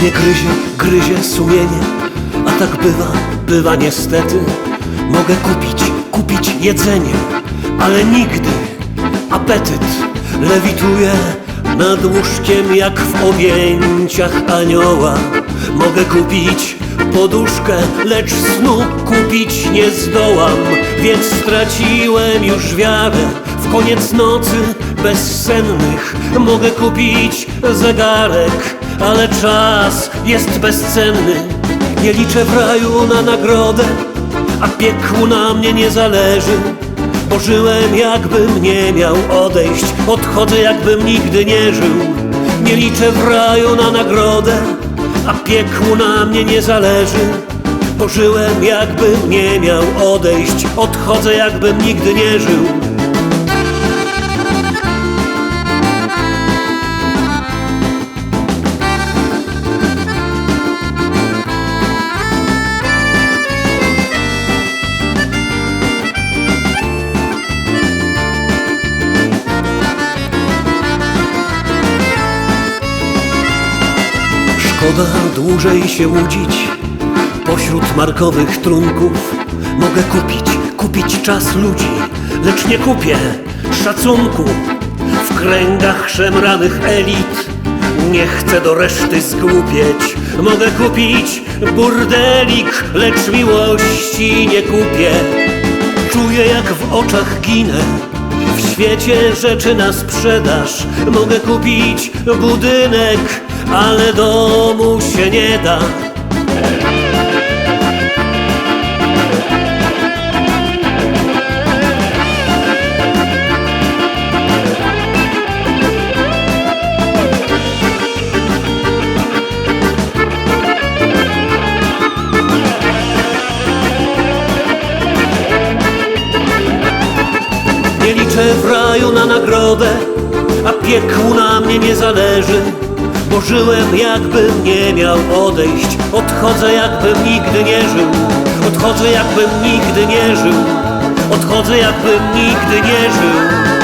Mnie gryzie, gryzie sumienie, a tak bywa, bywa niestety. Mogę kupić, kupić jedzenie, ale nigdy apetyt lewituje nad łóżkiem jak w objęciach anioła. Mogę kupić poduszkę, lecz snu kupić nie zdołam, więc straciłem już wiarę w koniec nocy bezsennych. Mogę kupić zegarek, ale czas jest bezcenny. Nie liczę w raju na nagrodę, a piekłu na mnie nie zależy. Bo żyłem jakbym nie miał odejść, odchodzę jakbym nigdy nie żył. Nie liczę w raju na nagrodę, a piekłu na mnie nie zależy. Bo żyłem jakbym nie miał odejść, odchodzę jakbym nigdy nie żył. Szkoda dłużej się łudzić. Pośród markowych trunków Mogę kupić, kupić czas ludzi Lecz nie kupię szacunku. W kręgach szemranych elit Nie chcę do reszty zgłupieć Mogę kupić burdelik Lecz miłości nie kupię. Czuję jak w oczach ginę w świecie rzeczy na sprzedaż. Mogę kupić budynek, ale domu się nie da na nagrodę, a piekłu na mnie nie zależy. Bo żyłem jakbym nie miał odejść, odchodzę jakbym nigdy nie żył. Odchodzę jakbym nigdy nie żył, odchodzę jakbym nigdy nie żył.